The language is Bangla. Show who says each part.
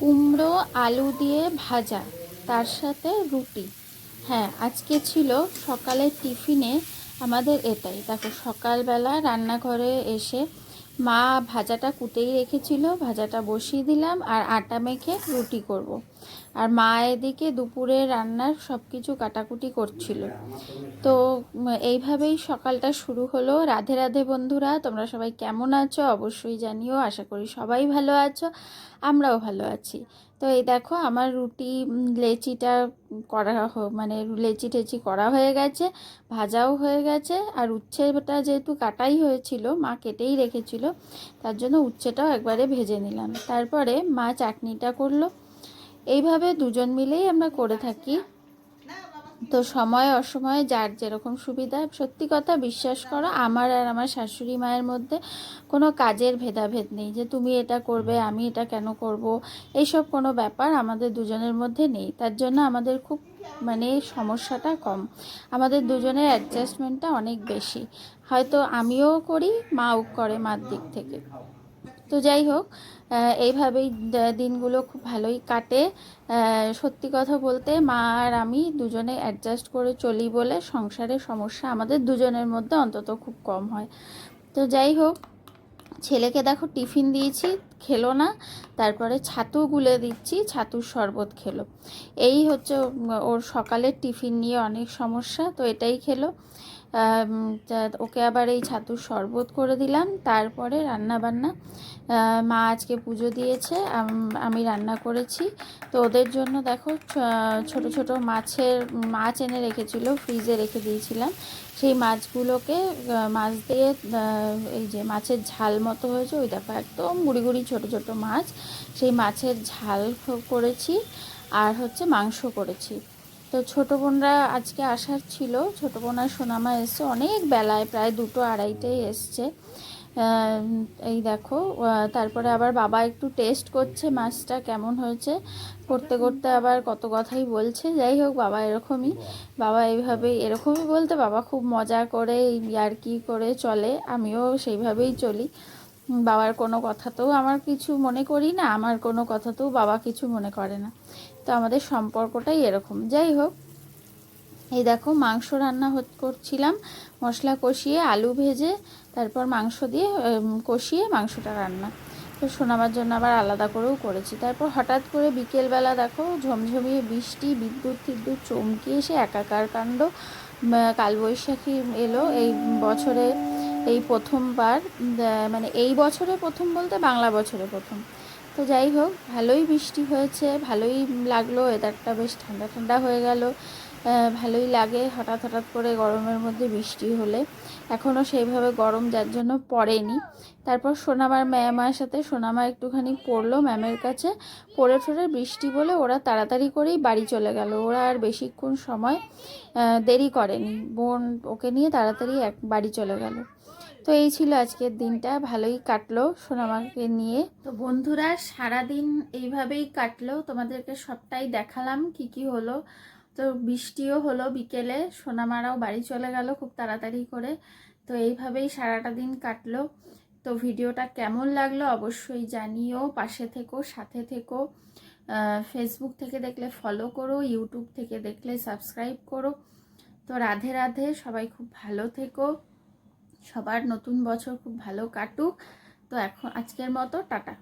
Speaker 1: কুমড়ো, আলু দিয়ে ভাজা, তার সাথে রুটি। হ্যাঁ আজকে ছিল সকালের টিফিনে আমাদের এটাই। দেখো, সকালবেলা রান্নাঘরে এসে মা ভাজাটা কুটেই রেখেছিল, ভাজাটা বসিয়ে দিলাম আর আটা মেখে রুটি করব। আর মা এদিকে দুপুরে রান্নার সব কিছু কাটাকুটি করছিল। তো এইভাবেই সকালটা শুরু হলো। রাধে রাধে বন্ধুরা, তোমরা সবাই কেমন আছো? অবশ্যই জানিও। আশা করি সবাই ভালো আছো। আমরাও ভালো আছি। তো এই দেখো আমার রুটি লেচিটা করা মানে লেচি টেচি করা হয়ে গেছে, ভাজাও হয়ে গেছে, আর উচ্ছেটা যেহেতু কাটাই হয়েছিল, মা কেটেই রেখেছিল, তার জন্য উচ্ছেটাও একবারে ভেজে নিলাম। তারপরে মা চাটনিটা করল। এইভাবে দুজন মিলেই আমরা করে থাকি। তো সময় অসময়ে যার যেরকম সুবিধা, সত্যি কথা বিশ্বাস করো, আমার আর আমার শাশুড়ি মায়ের মধ্যে কোনো কাজের ভেদাভেদ নেই যে তুমি এটা করবে, আমি এটা কেন করব, এইসব কোনো ব্যাপার আমাদের দুজনের মধ্যে নেই। তার জন্য আমাদের খুব মানে সমস্যাটা কম। আমাদের দুজনের অ্যাডজাস্টমেন্টটা অনেক বেশি। হয়তো আমিও করি, মাও করে মার দিক থেকে। তো যাই হোক এইভাবেই দিনগুলো খুব ভালোই কাটে। সত্যি কথা বলতে মা আর আমি দুজনে অ্যাডজাস্ট করে চলি বলে সংসারের সমস্যা আমাদের দুজনের মধ্যে অন্তত খুব কম হয়। তো যাই হোক, ছেলেকে দেখো টিফিন দিয়েছি, খেলো না, তারপরে ছাতু গুলে দিচ্ছি, ছাতুর শরবত খেলো। এই হচ্ছে ওর সকালের টিফিন নিয়ে অনেক সমস্যা, তো এটাই খেলো। ওকে আবার এই ছাতুর শরবত করে দিলাম, তারপরে রান্না বান্না মা আজকে পুজো দিয়েছে, আমি রান্না করেছি। তো ওদের জন্য দেখো ছোট ছোট মাছের মাছ এনে রেখেছিল, ফ্রিজে রেখে দিয়েছিলাম। সেই মাছগুলোকে মাছ দিয়ে এই যে মাছের ঝাল মতো হয়েছে, ওই দেখো একদম গুড়ি গুড়ি ছোট ছোট মাছ। সেই মাছের ঝাল করেছি, আর হচ্ছে মাংস করেছি। তো ছোটো বোনরা আজকে আসার ছিল। ছোটো বোন আর সোনামা এসছে। অনেক বেলায়, প্রায় দুটো আড়াইটেই এসছে। এই দেখো তারপরে আবার বাবা একটু টেস্ট করছে মাছটা কেমন হয়েছে। করতে করতে আবার কত কথাই বলছে। যাই হোক, বাবা এরকমই। বাবা এইভাবেই, এরকমই বলতে বাবা খুব মজা করে ইয়ার্কি করে চলে। আমিও সেইভাবেই চলি। বাবার কোনো কথাতেও আমার কিছু মনে করি না, আমার কোনো কথাতেও বাবা কিছু মনে করে না। তো আমাদের সম্পর্কটাই এরকম। যাই হোক, এই দেখো মাংস রান্না করছিলাম, মশলা কষিয়ে আলু ভেজে, তারপর মাংস দিয়ে কষিয়ে মাংসটা রান্না। তো শোনাবার জন্য আবার আলাদা করেও করেছি। তারপর হঠাৎ করে বিকেলবেলা দেখো ঝমঝমিয়ে বৃষ্টি, বিদ্যুৎ টিদ্যুৎ চমকে এসে একাকার কাণ্ড কালবৈশাখী এলো। এই বছরে এই প্রথমবার মানে এই বছরে প্রথম বলতে বাংলা বছরে প্রথম। তো যাই হোক, ভালোই বৃষ্টি হয়েছে, ভালোই লাগল ওয়েদারটা বেশ ঠান্ডা ঠান্ডা হয়ে গেল। ভালোই লাগে। হঠাৎ হঠাৎ করে গরমের মধ্যে বৃষ্টি হলে। এখনও সেইভাবে গরম যার জন্য পড়েনি। তারপর সোনামার ম্যামের সাথে, সোনামা একটুখানি পড়ল ম্যামের কাছে। পড়ে ঠরে বৃষ্টি বলে ওরা তাড়াতাড়ি করেই বাড়ি চলে গেল। ওরা আর বেশিক্ষণ সময় দেরি করেনি। বোন ওকে নিয়ে তাড়াতাড়ি এক বাড়ি চলে গেল। তো এই ছিল আজকের দিনটা। ভালোই কাটলো সোনামাকে নিয়ে। তো বন্ধুরা, সারাদিন এইভাবেই কাটলো। তোমাদেরকে সবটাই দেখালাম কি কি হলো। তো বৃষ্টিও হলো বিকেলে, সোনামারাও বাড়ি চলে গেল খুব তাড়াতাড়ি করে। তো এইভাবেই সারাটা দিন কাটলো। তো ভিডিওটা কেমন লাগল অবশ্যই জানিও, পাশে থেকো, সাথে থেকো। ফেসবুক থেকে দেখলে ফলো করো ইউটিউব থেকে দেখলে সাবস্ক্রাইব করো। তো রাধে রাধে, সবাই খুব ভালো থেকো। সবার নতুন বছর খুব ভালো কাটুক। তো এখন আজকের মতো, টাটা।